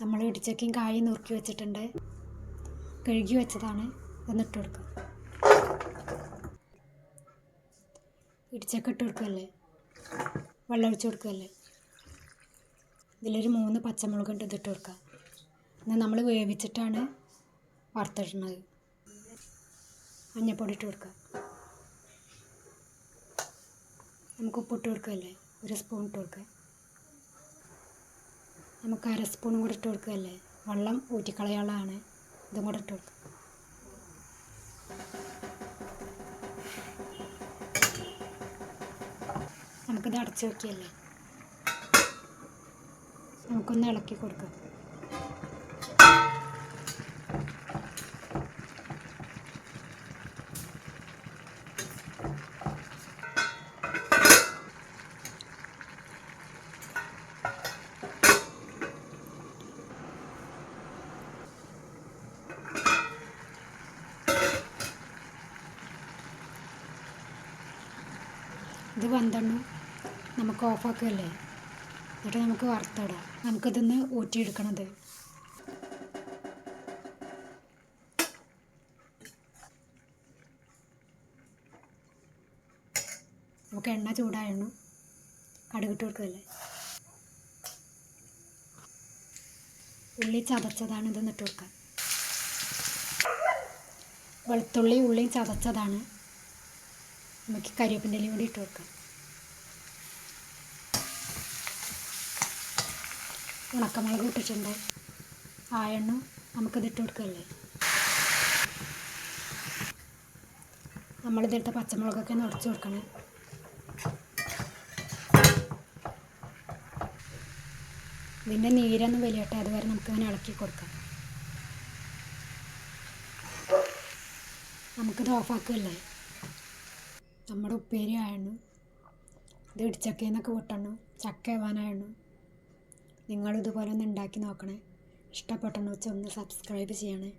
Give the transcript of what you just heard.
നമ്മൾ ഇടിച്ചക്കയും കായും നുറുക്കി വെച്ചിട്ടുണ്ട്. കഴുകി വെച്ചതാണ്. ഒന്നിട്ട് കൊടുക്കുക ഇടിച്ചക്ക ഇട്ട് കൊടുക്കുകയല്ലേ വെള്ളം ഒഴിച്ച് കൊടുക്കുകയല്ലേ ഇതിലൊരു മൂന്ന് പച്ചമുളക് ഇട്ട് ഇതിട്ട് കൊടുക്കുക എന്നാൽ നമ്മൾ വേവിച്ചിട്ടാണ് വറുത്തിടുന്നത്. മഞ്ഞപ്പൊടി ഇട്ട് കൊടുക്കുക നമുക്ക് ഉപ്പിട്ട് കൊടുക്കുകയല്ലേ ഒരു സ്പൂൺ ഇട്ട് കൊടുക്കുക നമുക്ക് അര സ്പൂണും കൂടി ഇട്ട് കൊടുക്കുകയല്ലേ വെള്ളം ഊറ്റിക്കളയാനുള്ളതാണ്. ഇതും കൂടെ ഇട്ട് കൊടുക്കുക. നമുക്കിത് അടച്ചു വെക്കുകയല്ലേ നമുക്കൊന്ന് ഇളക്കി കൊടുക്കാം. ഇത് വെന്തണ്ണു നമുക്ക് ഓഫാക്കുകയല്ലേ എന്നിട്ട് നമുക്ക് വറുത്തിടാം. നമുക്കിതൊന്ന് ഊറ്റിയെടുക്കണത്. നമുക്ക് എണ്ണ ചൂടായിരുന്നു കടുകിട്ട് കൊടുക്കുകയല്ലേ ഉള്ളി ചതച്ചതാണ് ഇത് ഇട്ട് കൊടുക്കുക. വെളുത്തുള്ളി ഉള്ളി ചതച്ചതാണ്. നമുക്ക് കരിവേപ്പിന്റെ കൂടി ഇട്ട് കൊടുക്കാം. ഉണക്കമുളക് ഇട്ടിട്ടുണ്ട്. ആ എണ്ണ നമുക്കത് ഇട്ട് കൊടുക്കല്ലേ നമ്മളിതിട്ട് പച്ചമുളകൊക്കെ നിറച്ച് കൊടുക്കണേ. ഇതിന്റെ നീരൊന്ന് വലിയട്ടെ അതുവരെ നമുക്കിങ്ങനെ ഇളക്കി കൊടുക്കാം. നമുക്കിത് ഓഫാക്കുകയല്ലേ നമ്മുടെ ഉപ്പേരി ആയിരുന്നു ഇത് ഇടിച്ചക്കയെന്നൊക്കെ വിട്ടണു ചക്ക ആവാനായിരുന്നു നിങ്ങളിതുപോലെ ഒന്ന് ഉണ്ടാക്കി നോക്കണേ. ഇഷ്ടപ്പെട്ടെന്ന് വെച്ചാൽ ഒന്ന് സബ്സ്ക്രൈബ് ചെയ്യണേ.